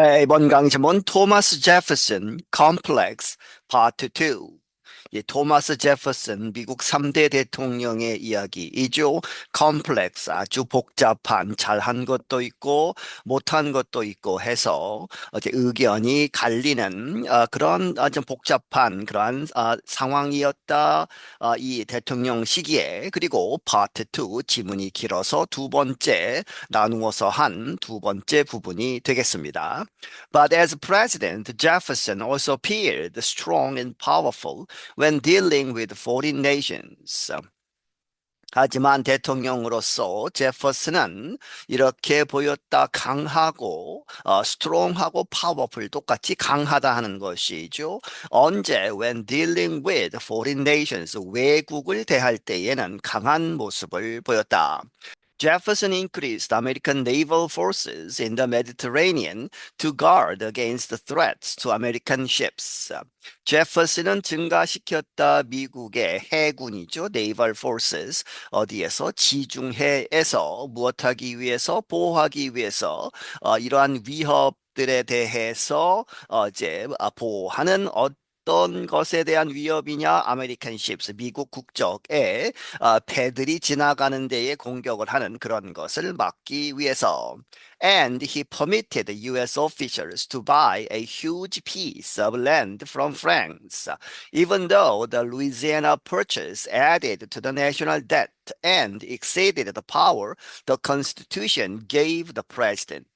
네, 이번 강좌는 토마스 제퍼슨 컴플렉스 파트 2. 이 토마스 제퍼슨 미국 3대 대통령의 이야기이죠. 컴플렉스 아주 복잡한 잘한 것도 있고 못한 것도 있고 해서 어제 의견이 갈리는 어, 그런 아주 복잡한 그러한 어, 상황이었다. 어, 이 대통령 시기에 그리고 파트 2 지문이 길어서 두 번째 나누어서 한 두 번째 부분이 되겠습니다. But as president, Jefferson also appeared strong and powerful when dealing with foreign nations. 하지만 대통령으로서 제퍼슨은 이렇게 보였다 강하고 어, 스트롱하고 파워풀 똑같이 강하다 하는 것이죠. 언제 when dealing with foreign nations 외국을 대할 때에는 강한 모습을 보였다. Jefferson increased American naval forces in the Mediterranean to guard against threats to American ships. 제퍼슨은 증가시켰다 미국의 해군이죠. naval forces 어디에서 지중해에서 무엇하기 위해서 보호하기 위해서 어, 이러한 위협 들에 대해서 어, 이제 보호하는 어, 어떤 것에 대한 위협이냐? 아메리칸 쉽스, 미국 국적의 어, 배들이 지나가는 데에 공격을 하는 그런 것을 막기 위해서. And he permitted U.S. officials to buy a huge piece of land from France, even though the Louisiana Purchase added to the national debt and exceeded the power the Constitution gave the president.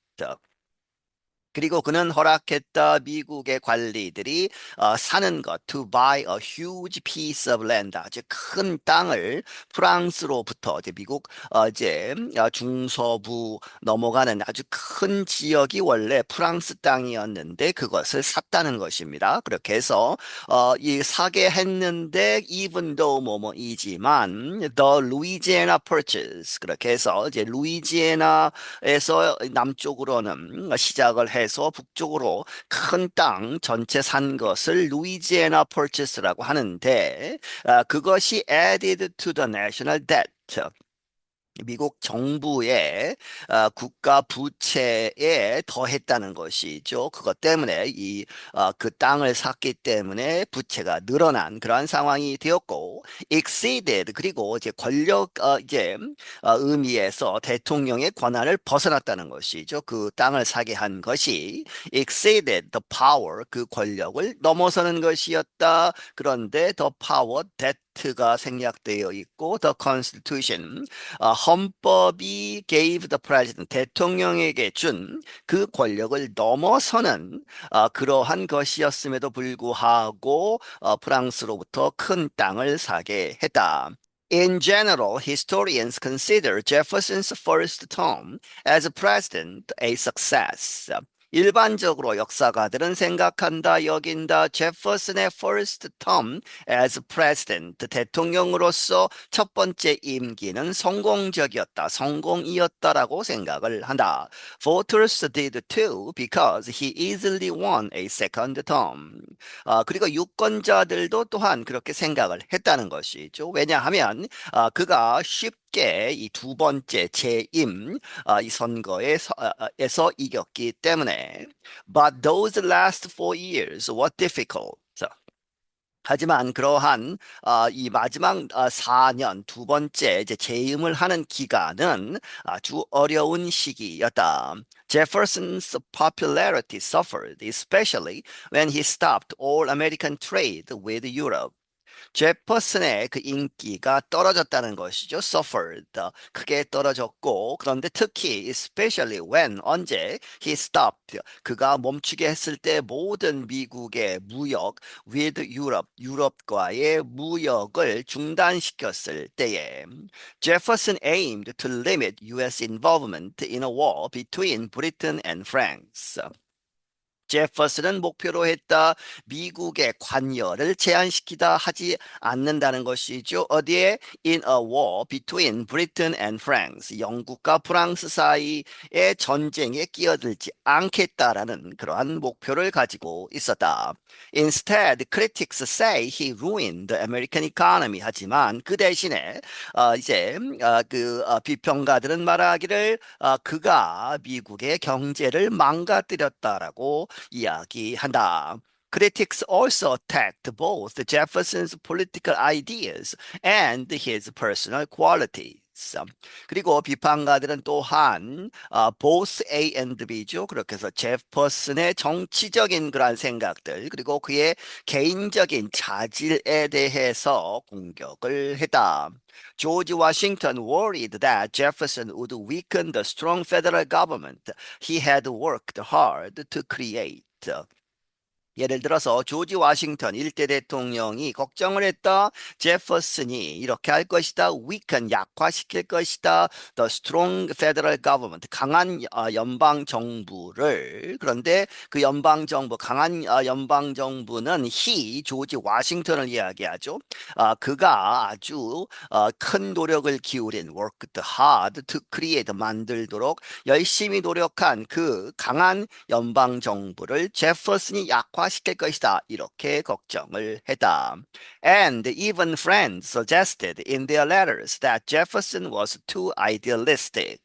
그리고 그는 허락했다 미국의 관리들이 어, 사는 것 to buy a huge piece of land 아주 큰 땅을 프랑스로부터 이제 미국 어, 이제 어, 중서부 넘어가는 아주 큰 지역이 원래 프랑스 땅이었는데 그것을 샀다는 것입니다. 그렇게 해서 어, 이 사게 했는데 even though 뭐뭐이지만 the Louisiana Purchase 그렇게 해서 이제 루이지애나에서 남쪽으로는 시작을 해 해서 북쪽으로 큰 땅 전체 산 것을 루이지애나 퍼체스라고 하는데 아, 그것이 added to the national debt 미국 정부의 어, 국가 부채에 더했다는 것이죠. 그것 때문에 이그 어, 땅을 샀기 때문에 부채가 늘어난 그러한 상황이 되었고, exceeded 그리고 이제 권력 어, 이제 어, 의미에서 대통령의 권한을 벗어났다는 것이죠. 그 땅을 사게 한 것이 exceeded the power 그 권력을 넘어서는 것이었다. 그런데 the power that 가 생략되어 있고 the constitution 어, 헌법이 gave the president 대통령에게 준 그 권력을 넘어서는 어, 그러한 것이었음에도 불구하고 어, 프랑스로부터 큰 땅을 사게 했다. In general, historians consider Jefferson's first term as president a success. 일반적으로 역사가들은 생각한다, 여긴다. 제퍼슨의 first term as president, 대통령으로서 첫 번째 임기는 성공적이었다, 성공이었다라고 생각을 한다. Voters did too because he easily won a second term. 아, 그리고 유권자들도 또한 그렇게 생각을 했다는 것이죠. 왜냐하면 아, 그가 쉽 쉽게 이 두 번째 재임 어, 이 선거에서 어, 이겼기 때문에 but those last four years were difficult. 하지만 그러한 어, 이 마지막 어, 4년 두 번째 이제 재임을 하는 기간은 아주 어려운 시기였다. Jefferson's popularity suffered, especially when he stopped all American trade with Europe. 제퍼슨의 그 인기가 떨어졌다는 것이죠. suffered. 크게 떨어졌고 그런데 특히 especially when 언제 he stopped. 그가 멈추게 했을 때 모든 미국의 무역 with Europe 유럽과의 무역을 중단시켰을 때에 Jefferson aimed to limit US involvement in a war between Britain and France. 제퍼슨은 목표로 했다. 미국의 관여를 제한시키다 하지 않는다는 것이죠. 어디에? In a war between Britain and France. 영국과 프랑스 사이의 전쟁에 끼어들지 않겠다라는 그러한 목표를 가지고 있었다. Instead, critics say he ruined the American economy. 하지만 그 대신에 어, 이제 어, 그 어, 비평가들은 말하기를 어, 그가 미국의 경제를 망가뜨렸다라고 이야기한다. Critics also attacked both Jefferson's political ideas and his personal qualities. 그리고 비판가들은 또한 어, both A and B죠. 그렇게 해서 제퍼슨의 정치적인 그러한 생각들 그리고 그의 개인적인 자질에 대해서 공격을 했다. George Washington worried that Jefferson would weaken the strong federal government he had worked hard to create. 예를 들어서 조지 워싱턴 일대 대통령이 걱정을 했다. 제퍼슨이 이렇게 할 것이다. weaken 약화시킬 것이다. the strong federal government 강한 연방 정부를 그런데 그 연방 정부 강한 연방 정부는 he 조지 워싱턴을 이야기하죠. 그가 아주 큰 노력을 기울인 worked hard to create 만들도록 열심히 노력한 그 강한 연방 정부를 제퍼슨이 약화 시킬 것이다. 이렇게 걱정을 했다. And even friends suggested in their letters that Jefferson was too idealistic.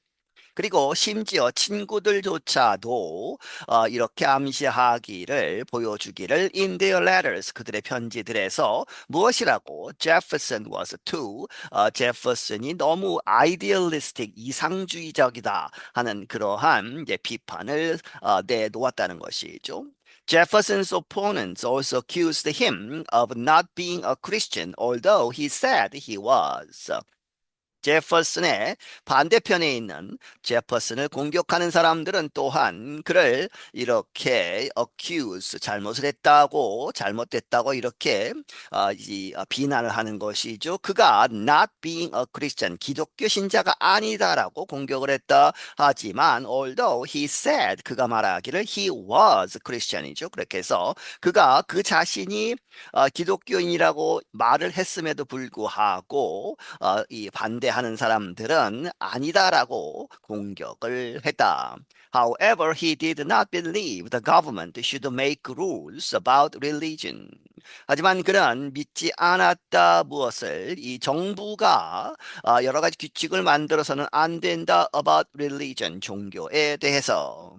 그리고 심지어 친구들조차도 어, 이렇게 암시하기를 보여주기를 in their letters 그들의 편지들에서 무엇이라고 Jefferson was too 어, 제퍼슨이 너무 idealistic 이상주의적이다 하는 그러한 이제 비판을 어, 내놓았다는 것이죠. Jefferson's opponents also accused him of not being a Christian, although he said he was. 제퍼슨의 반대편에 있는 제퍼슨을 공격하는 사람들은 또한 그를 이렇게 accuse 잘못을 했다고 잘못됐다고 이렇게 어, 이, 어, 비난을 하는 것이죠. 그가 not being a Christian 기독교 신자가 아니다라고 공격을 했다. 하지만 although he said 그가 말하기를 he was Christian이죠. 그렇게 해서 그가 그 자신이 어, 기독교인이라고 말을 했음에도 불구하고 어, 이 반대 하는 사람들은 아니다라고 공격을 했다. However, he did not believe the government should make rules about religion. 하지만 그는 믿지 않았다 무엇을 이 정부가 여러 가지 규칙을 만들어서는 안 된다 about religion 종교에 대해서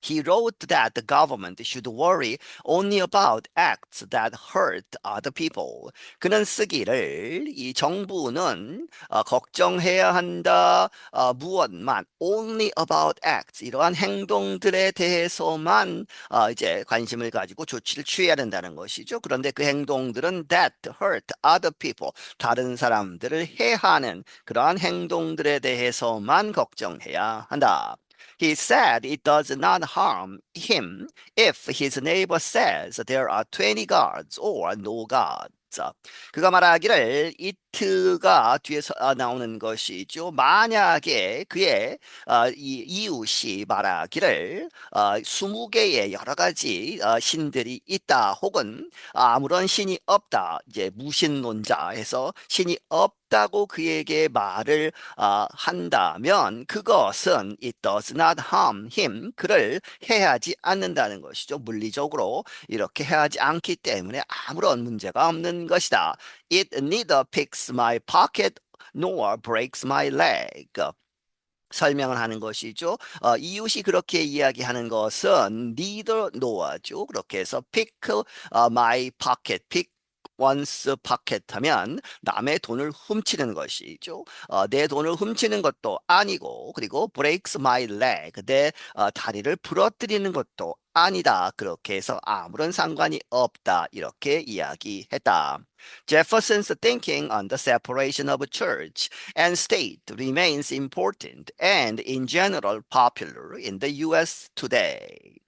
He wrote that the government should worry only about acts that hurt other people. 그는 쓰기를 이 정부는 어, 걱정해야 한다 어, 무엇만 only about acts 이러한 행동들에 대해서만 어, 이제 관심을 가지고 조치를 취해야 된다는 것이죠. 그런데 그 행동들은 that hurt other people 다른 사람들을 해하는 그러한 행동들에 대해서만 걱정해야 한다. He said it does not harm him if his neighbor says there are 20 gods or no gods. 그가 말하기를 이트가 뒤에서 나오는 것이죠. 만약에 그의 이 이웃이 말하기를 20개의 여러 가지 신들이 있다 혹은 아무런 신이 없다. 이제 무신론자에서 신이 없 있다고 그에게 말을 어, 한다면 그것은 it does not harm him 그를 해하지 않는다는 것이죠. 물리적으로 이렇게 해하지 않기 때문에 아무런 문제가 없는 것이다. It neither picks my pocket nor breaks my leg. 설명을 하는 것이죠. 어, 이웃이 그렇게 이야기하는 것은 neither nor죠. 그렇게 해서 pick uh, my pocket, pick once pocket 하면 남의 돈을 훔치는 것이죠. 어, 내 돈을 훔치는 것도 아니고 그리고 breaks my leg 내 어, 다리를 부러뜨리는 것도 아니다. 그렇게 해서 아무런 상관이 없다. 이렇게 이야기했다. Jefferson's thinking on the separation of church and state remains important and in general popular in the US today.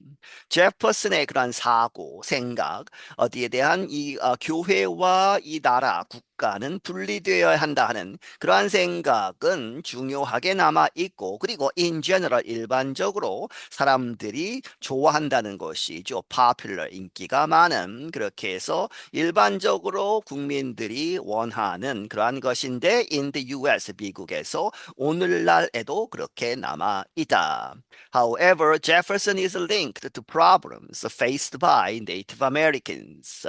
제퍼슨의 그런 사고, 생각, 어디에 대한 이 어, 교회와 이 나라, 국 국가는 분리되어야 한다 하는 그러한 생각은 중요하게 남아 있고 그리고 in general 일반적으로 사람들이 좋아한다는 것이죠. popular 인기가 많은 그렇게 해서 일반적으로 국민들이 원하는 그러한 것인데 in the US 미국에서 오늘날에도 그렇게 남아 있다. However, Jefferson is linked to problems faced by Native Americans.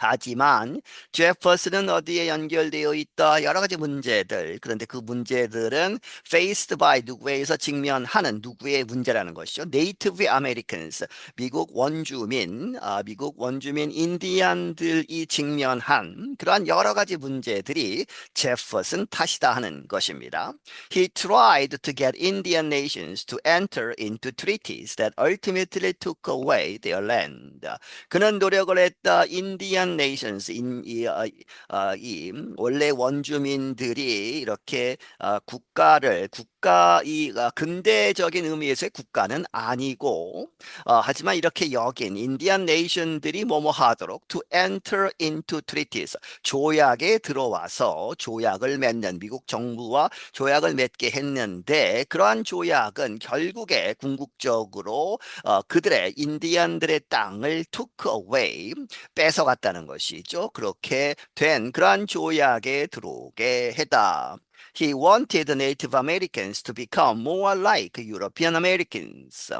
하지만 제퍼슨은 어디에 연결되어 있다 여러 가지 문제들 그런데 그 문제들은 faced by 누구에서 직면하는 누구의 문제라는 것이죠. Native Americans 미국 원주민 아, 미국 원주민 인디안들이 직면한 그러한 여러 가지 문제들이 제퍼슨 탓이다 하는 것입니다. He tried to get Indian nations to enter into treaties that ultimately took away their land. 그는 노력을 했다 인디안 nations 인, 이, 어, 어, 이 원래 원주민들이 이렇게 어, 국가를 국가 이 어, 근대적인 의미에서의 국가는 아니고 어, 하지만 이렇게 여긴 인디안 네이션들이 뭐뭐 하도록 to enter into treaties 조약에 들어와서 조약을 맺는 미국 정부와 조약을 맺게 했는데 그러한 조약은 결국에 궁극적으로 어, 그들의 인디안들의 땅을 took away 뺏어갔다는 것이죠. 그렇게 된 그러한 조약에 들어오게 했다. He wanted Native Americans to become more like European Americans.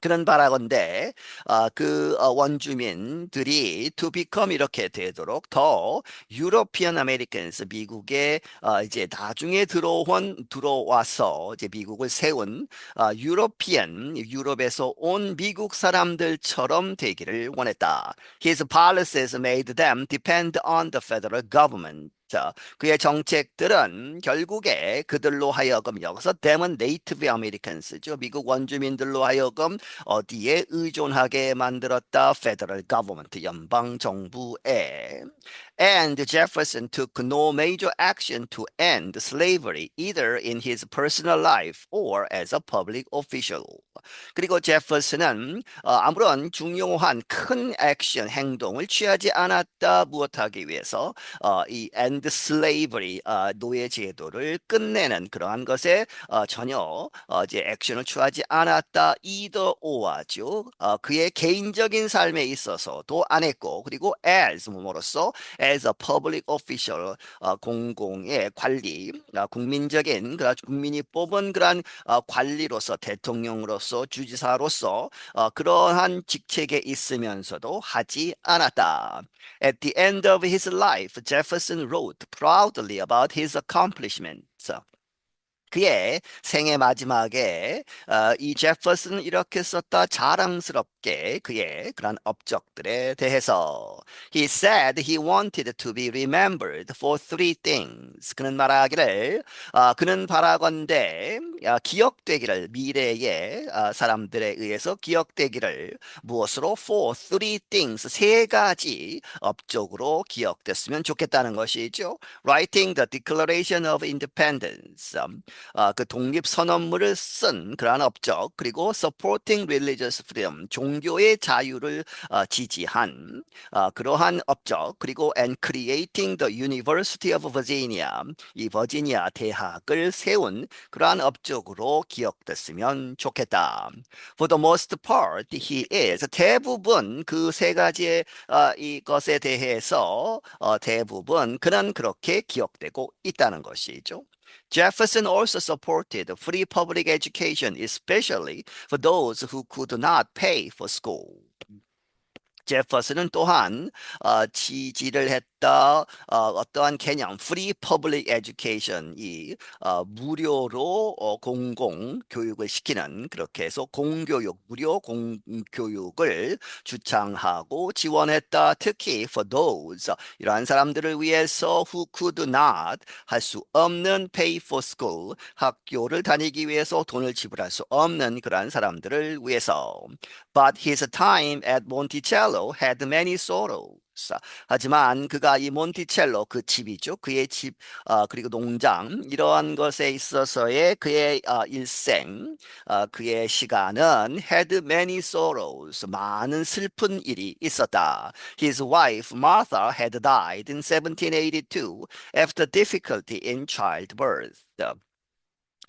그런 바라건대 어, 그 어, 원주민들이 to become 이렇게 되도록 더 유로피언 아메리칸스 미국에 어, 이제 나중에 들어온 들어와서 이제 미국을 세운 어, 유로피언 유럽에서 온 미국 사람들처럼 되기를 원했다. His policies made them depend on the federal government. 자, 그의 정책들은 결국에 그들로 하여금 여기서 them은 네이티브 아메리칸스죠. 미국 원주민들로 하여금 어디에 의존하게 만들었다? 거버먼트 연방 정부에 And Jefferson took no major action to end slavery either in his personal life or as a public official. 그리고 제퍼슨은 어, 아무런 중요한 큰 액션 행동을 취하지 않았다 무엇하기 위해서 어, 이 end slavery 어, 노예 제도를 끝내는 그러한 것에 어, 전혀 어, 이제 액션을 취하지 않았다 either or죠. 어, 그의 개인적인 삶에 있어서도 안 했고 그리고 as 뭐로써 as a public official 어, 공공의 관리 어, 국민적인 그런 국민이 뽑은 그러한 어, 관리로서 대통령으로서 주지사로서 어, 그러한 직책에 있으면서도 하지 않았다. At the end of his life, Jefferson wrote proudly about his accomplishments. 그의 생애 마지막에 어, 이 제퍼슨은 이렇게 썼다 자랑스럽게 그의 그런 업적들에 대해서 He said he wanted to be remembered for three things. 그는 말하기를 어, 그는 바라건대 어, 기억되기를 미래의 어, 사람들에 의해서 기억되기를 무엇으로 for three things 세 가지 업적으로 기억됐으면 좋겠다는 것이죠. Writing the Declaration of Independence. 어, 그 독립 선언문을 쓴 그러한 업적 그리고 supporting religious freedom 종교의 자유를 어, 지지한 어, 그러한 업적 그리고 and creating the University of Virginia 이 버지니아 대학을 세운 그러한 업적 으로 기억됐으면 좋겠다. For the most part, he is 대부분 그 세 가지의 어, 이것에 대해서 어, 대부분 그는 그렇게 기억되고 있다는 것이죠. Jefferson also supported free public education, especially for those who could not pay for school. 제퍼슨은 또한 어, 지지를 했다 어, 어떠한 개념 free public education이 어, 무료로 어, 공공 교육을 시키는 그렇게 해서 공교육 무료 공교육을 주창하고 지원했다. 특히 for those 이러한 사람들을 위해서 who could not 할 수 없는 pay for school 학교를 다니기 위해서 돈을 지불할 수 없는 그러한 사람들을 위해서. But his time at Monticello had many sorrows. 하지만 그가 이 몬티첼로 그 집이죠. 그의 집 어, 그리고 농장 이러한 것에 있어서의 그의 어, 일생 어, 그의 시간은 had many sorrows 많은 슬픈 일이 있었다. His wife Martha had died in 1782 after difficulty in childbirth.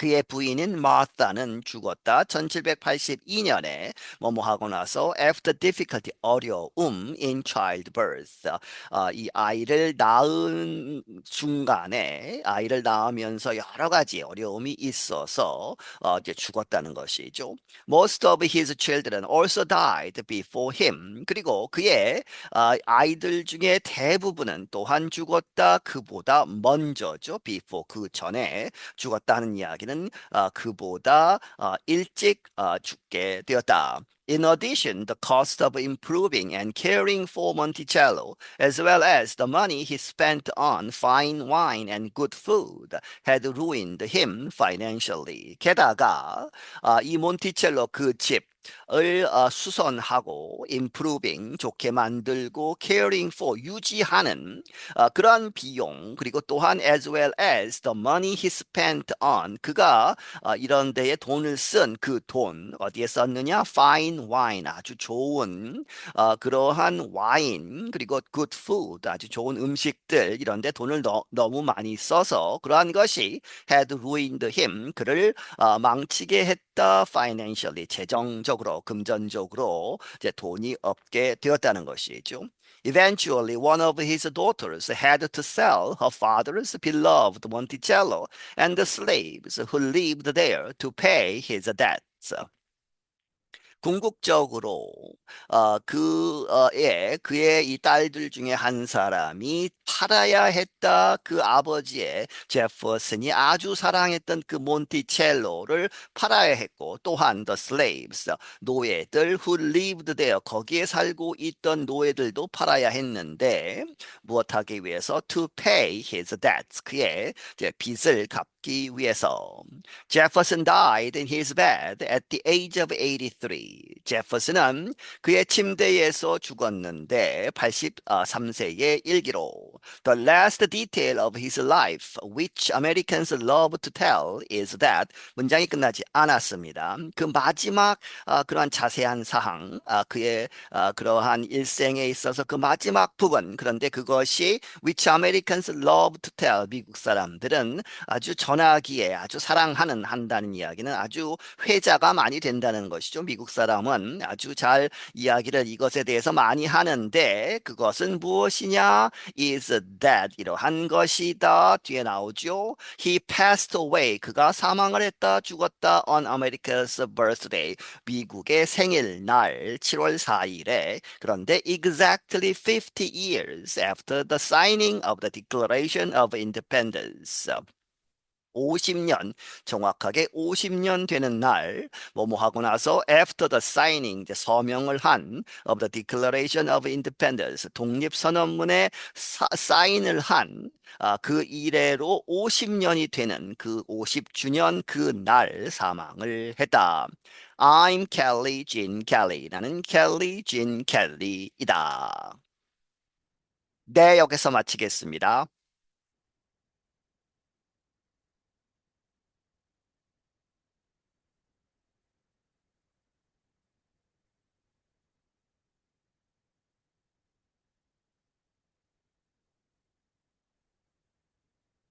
그의 부인인 마르타는 죽었다. 1782년에 뭐뭐 하고 나서 after difficulty 어려움 in childbirth 어, 이 아이를 낳은 중간에 아이를 낳으면서 여러 가지 어려움이 있어서 어, 이제 죽었다는 것이죠. Most of his children also died before him. 그리고 그의 어, 아이들 중에 대부분은 또한 죽었다. 그보다 먼저죠. before 그 전에 죽었다는 이야기는 어, 그보다 어, 일찍 어, 죽게 되었다. In addition, the cost of improving and caring for Monticello, as well as the money he spent on fine wine and good food, had ruined him financially. 게다가 아, 이 몬티첼로 그 집 을 어, 수선하고 improving 좋게 만들고 caring for 유지하는 어, 그러한 비용 그리고 또한 as well as the money he spent on. 그가 어, 이런 데에 돈을 쓴 그 돈 어디에 썼느냐? fine wine 아주 좋은 어, 그러한 와인 그리고 good food 아주 좋은 음식들 이런 데 돈을 너, 너무 많이 써서 그러한 것이 had ruined him. 그를 어, 망치게 했다 financially. 재정적 으로 금전적으로 이제 돈이 없게 되었다는 것이죠. Eventually, one of his daughters had to sell her father's beloved Monticello and the slaves who lived there to pay his debts. 궁극적으로 어, 그의 그의 이 딸들 중에 한 사람이 팔아야 했다. 그 아버지의 제퍼슨이 아주 사랑했던 그 몬티첼로를 팔아야 했고 또한 the slaves 노예들 who lived there. 거기에 살고 있던 노예들도 팔아야 했는데 무엇하기 위해서 to pay his debts. 그의 빚을 갚 Jefferson died in his bed at the age of 83. 제퍼슨은 그의 침대에서 죽었는데 83세의 일기로 The last detail of his life which Americans love to tell is that 문장이 끝나지 않았습니다. 그 마지막 어, 그러한 자세한 사항 어, 그의 어, 그러한 일생에 있어서 그 마지막 부분 그런데 그것이 which Americans love to tell 미국 사람들은 아주 전하기에 아주 사랑하는 한다는 이야기는 아주 회자가 많이 된다는 것이죠. 미국 사람은 아주 잘 이야기를 이것에 대해서 많이 하는데 그것은 무엇이냐 is that 이러한 것이다 뒤에 나오죠. He passed away 그가 사망을 했다 죽었다 on America's birthday 미국의 생일날 7월 4일에 그런데 exactly 50 years after the signing of the Declaration of Independence 50년 정확하게 50년 되는 날 뭐뭐 하고 나서 after the signing 이제 서명을 한 of the Declaration of Independence 독립 선언문에 사, 사인을 한 아, 그 이래로 50년이 되는 그 50주년 그 날 사망을 했다. I'm Kelly Jean Kelly. 나는 Kelly Jean Kelly이다. 네, 여기서 마치겠습니다.